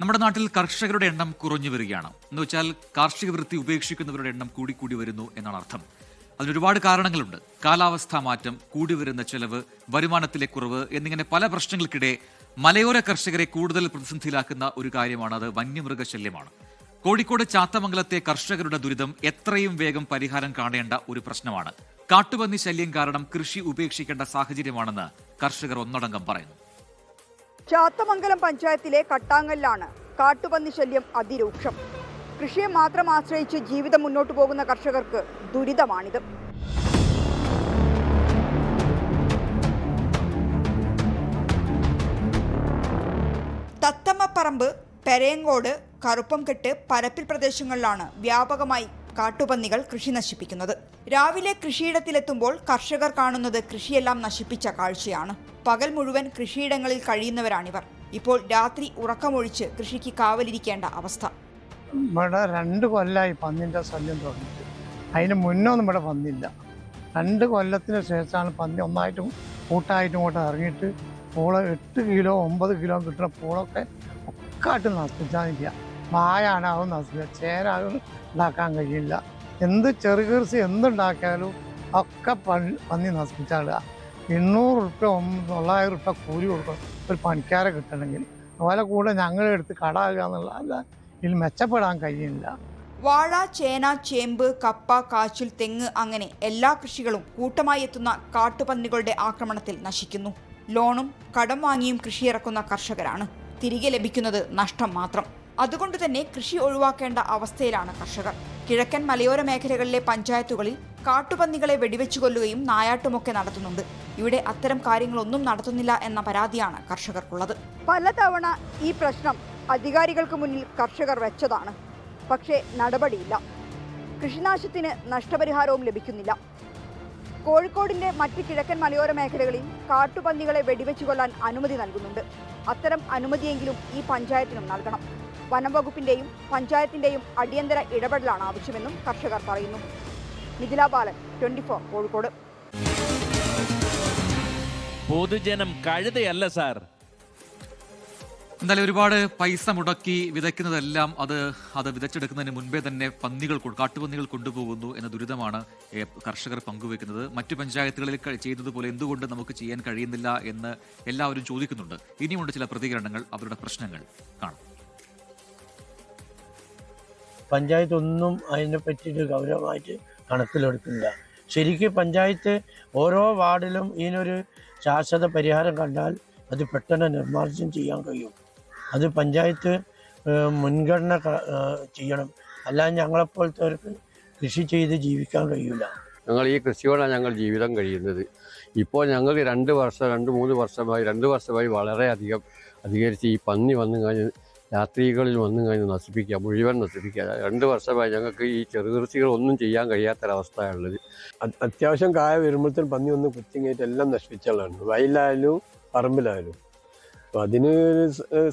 നമ്മുടെ നാട്ടിൽ കർഷകരുടെ എണ്ണം കുറഞ്ഞു വരികയാണ്. എന്ന് വെച്ചാൽ കാർഷിക വൃത്തി ഉപേക്ഷിക്കുന്നവരുടെ എണ്ണം കൂടിക്കൂടി വരുന്നു എന്നാണ് അർത്ഥം. അതിനൊരുപാട് കാരണങ്ങളുണ്ട്. കാലാവസ്ഥാ മാറ്റം കൂടി വരുന്ന ചെലവ് വരുമാനത്തിലെ കുറവ് എന്നിങ്ങനെ പല പ്രശ്നങ്ങൾക്കിടെ മലയോര കർഷകരെ കൂടുതൽ പ്രതിസന്ധിയിലാക്കുന്ന ഒരു കാര്യമാണ് അത് വന്യമൃഗശല്യമാണ്. കോഴിക്കോട് ചാത്തമംഗലത്തെ കർഷകരുടെ ദുരിതം എത്രയും വേഗം പരിഹാരം കാണേണ്ട ഒരു പ്രശ്നമാണ്. കാട്ടുപന്നി ശല്യം കാരണം കൃഷി ഉപേക്ഷിക്കേണ്ട സാഹചര്യമാണെന്ന് കർഷകർ ഒന്നടങ്കം പറയുന്നു. ചാത്തമംഗലം പഞ്ചായത്തിലെ കട്ടാങ്ങലിലാണ് കാട്ടുപന്നി ശല്യം അതിരൂക്ഷം. കൃഷിയെ മാത്രം ആശ്രയിച്ച് ജീവിതം മുന്നോട്ടു പോകുന്ന കർഷകർക്ക് ദുരിതമാണിത്. തത്തമ്മപ്പറമ്പ് പെരയങ്കോട് കറുപ്പംകെട്ട് പരപ്പിൽ പ്രദേശങ്ങളിലാണ് വ്യാപകമായി കാട്ടുപന്നികൾ കൃഷി നശിപ്പിക്കുന്നത്. രാവിലെ കൃഷിയിടത്തിലെത്തുമ്പോൾ കർഷകർ കാണുന്നത് കൃഷിയെല്ലാം നശിപ്പിച്ച കാഴ്ചയാണ്. പകൽ മുഴുവൻ കൃഷിയിടങ്ങളിൽ കഴിയുന്നവരാണിവർ. ഇപ്പോൾ രാത്രി ഉറക്കമൊഴിച്ച് കൃഷിക്ക് കാവലിരിക്കേണ്ട അവസ്ഥ. ഇവിടെ രണ്ട് കൊല്ലമായി പന്നിന്റെ ശല്യം തുടങ്ങിയിട്ട്. അതിന് മുന്നൊന്നും ഇവിടെ പന്നില്ല രണ്ട് കൊല്ലത്തിന് ശേഷമാണ് പന്നി ഒന്നായിട്ടും കൂട്ടായിട്ടും ഇങ്ങോട്ട് ഇറങ്ങിയിട്ട് പൂള എട്ട് കിലോ ഒമ്പത് കിലോ കിട്ടുന്ന പൂളൊക്കെ ഒക്കെ ആയിട്ട് നശിപ്പിച്ചാൽ അത് നശിപ്പിക്കുക ചേരാകും ഉണ്ടാക്കാൻ കഴിയില്ല. എന്ത് ചെറുകീർസി എന്തുണ്ടാക്കിയാലും ഒക്കെ പണി പന്നി നശിപ്പിച്ചാളുക എണ്ണൂറ് റുപ്യ തൊള്ളായിരം റുപ്യ കൂലി കൊടുക്കണം ഒരു പണിക്കാരെ കിട്ടണമെങ്കിൽ. അതുപോലെ കൂടെ ഞങ്ങളെടുത്ത് കടാകുക എന്നുള്ള അല്ല ഇതിൽ മെച്ചപ്പെടാൻ കഴിയില്ല വാഴ ചേന ചേമ്പ് കപ്പ കാച്ചിൽ തെങ്ങ് അങ്ങനെ എല്ലാ കൃഷികളും കൂട്ടമായി എത്തുന്ന കാട്ടുപന്നികളുടെ ആക്രമണത്തിൽ നശിക്കുന്നു. ലോണും കടം വാങ്ങിയും കൃഷിയിറക്കുന്ന കർഷകരാണ്. തിരികെ ലഭിക്കുന്നത് നഷ്ടം മാത്രം. അതുകൊണ്ട് തന്നെ കൃഷി ഒഴിവാക്കേണ്ട അവസ്ഥയിലാണ് കർഷകർ. കിഴക്കൻ മലയോര മേഖലകളിലെ പഞ്ചായത്തുകളിൽ കാട്ടുപന്നികളെ വെടിവെച്ചു കൊല്ലുകയും നായാട്ടുമൊക്കെ നടത്തുന്നുണ്ട്. ഇവിടെ അത്തരം കാര്യങ്ങളൊന്നും നടത്തുന്നില്ല എന്ന പരാതിയാണ് കർഷകർക്കുള്ളത്. പലതവണ ഈ പ്രശ്നം അധികാരികൾക്ക് മുന്നിൽ കർഷകർ വെച്ചതാണ്. പക്ഷേ നടപടിയില്ല. കൃഷിനാശത്തിന് നഷ്ടപരിഹാരവും ലഭിക്കുന്നില്ല. കോഴിക്കോടിന്റെ മറ്റ് കിഴക്കൻ മലയോര മേഖലകളിൽ കാട്ടുപന്നികളെ വെടിവെച്ചു കൊല്ലാൻ അനുമതി നൽകുന്നുണ്ട്. അത്തരം അനുമതിയെങ്കിലും ഈ പഞ്ചായത്തിനും നൽകണം. വനം വകുപ്പിന്റെയും പഞ്ചായത്തിന്റെയും അടിയന്തര ഇടപെടലാണ് ആവശ്യമെന്നും കർഷകർ പറയുന്നു. Mithila Balan twenty four Kozhikode. പൊതുജനം കഴുതയല്ല സാർ. എന്തായാലും ഒരുപാട് പൈസ മുടക്കി വിതയ്ക്കുന്നതെല്ലാം അത് അത് വിതച്ചെടുക്കുന്നതിന് മുൻപേ തന്നെ പന്നികൾ കാട്ടുപന്നികൾ കൊണ്ടുപോകുന്നു എന്ന ദുരിതമാണ് കർഷകർ പങ്കുവെക്കുന്നത് മറ്റു പഞ്ചായത്തുകളിൽ ചെയ്യുന്നതുപോലെ ചെയ്തതുപോലെ എന്തുകൊണ്ട് നമുക്ക് ചെയ്യാൻ കഴിയുന്നില്ല എന്ന് എല്ലാവരും ചോദിക്കുന്നുണ്ട്. ഇനിയുമുണ്ട് ചില പ്രതികരണങ്ങൾ അവരുടെ പ്രശ്നങ്ങൾ. കാണാം. പഞ്ചായത്ത് ഒന്നും അതിനെ പറ്റിയിട്ട് ഗൗരവമായിട്ട് കണക്കിലെടുക്കില്ല ശരിക്കും പഞ്ചായത്ത് ഓരോ വാർഡിലും ഇതിനൊരു ശാശ്വത പരിഹാരം കണ്ടാൽ അത് പെട്ടെന്ന് നിർമ്മാർജനം ചെയ്യാൻ കഴിയും. അത് പഞ്ചായത്ത് മുൻഗണന ചെയ്യണം. അല്ലാതെ ഞങ്ങളെപ്പോലത്തെ കൃഷി ചെയ്ത് ജീവിക്കാൻ കഴിയില്ല ഞങ്ങൾ ഈ കൃഷിയോടാണ് ഞങ്ങൾ ജീവിതം കഴിയുന്നത്. ഇപ്പോൾ ഞങ്ങൾ രണ്ട് വർഷം രണ്ട് മൂന്ന് വർഷമായി രണ്ട് വർഷമായി വളരെയധികം അധികരിച്ച് ഈ പന്നി വന്നു കഴിഞ്ഞ് രാത്രികളിൽ വന്നു കഴിഞ്ഞ് നശിപ്പിക്കുക മുഴുവൻ നശിപ്പിക്കുക. രണ്ട് വർഷമായി ഞങ്ങൾക്ക് ഈ ചെറുകൃഷികൾ ഒന്നും ചെയ്യാൻ കഴിയാത്തൊരവസ്ഥയുള്ളത് അത് അത്യാവശ്യം കായ വരുമ്പോഴത്തേനും പന്നി ഒന്ന് കുത്തിങ്ങേറ്റ് എല്ലാം നശിപ്പിച്ചാലാണ് വയലായാലും പറമ്പിലായാലും. അപ്പോൾ അതിന്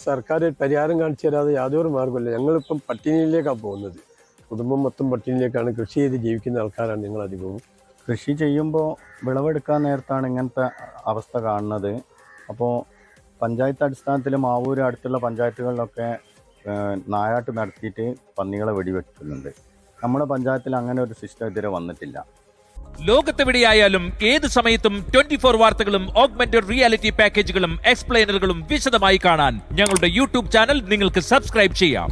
സർക്കാർ പരിഹാരം കാണിച്ചു തരാതെ യാതൊരു മാർഗമില്ല ഞങ്ങളിപ്പം പട്ടിണിയിലേക്കാണ് പോകുന്നത്. കുടുംബം മൊത്തം പട്ടിണിയിലേക്കാണ് കൃഷി ചെയ്ത് ജീവിക്കുന്ന ആൾക്കാരാണ് ഞങ്ങൾ അധികവും. കൃഷി ചെയ്യുമ്പോൾ വിളവെടുക്കാൻ നേരത്താണ് ഇങ്ങനത്തെ അവസ്ഥ കാണുന്നത്. അപ്പോൾ പഞ്ചായത്ത് അടിസ്ഥാനത്തിൽ മാവൂര് അടുത്തുള്ള പഞ്ചായത്തുകളിലൊക്കെ നായാട്ട് നടത്തിയിട്ട് പന്നികളെ വെടിവെക്കുന്നുണ്ട്. നമ്മുടെ പഞ്ചായത്തിൽ അങ്ങനെ ഒരു സിസ്റ്റം ഇതുവരെ വന്നിട്ടില്ല. ലോകത്തെവിടെയായാലും ഏത് സമയത്തും ട്വന്റി ഫോർ വാർത്തകളും ഓഗ്മെന്റഡ് റിയാലിറ്റി പാക്കേജുകളും എക്സ്പ്ലെയിനറുകളും വിശദമായി കാണാൻ ഞങ്ങളുടെ യൂട്യൂബ് ചാനൽ നിങ്ങൾക്ക് സബ്സ്ക്രൈബ് ചെയ്യാം.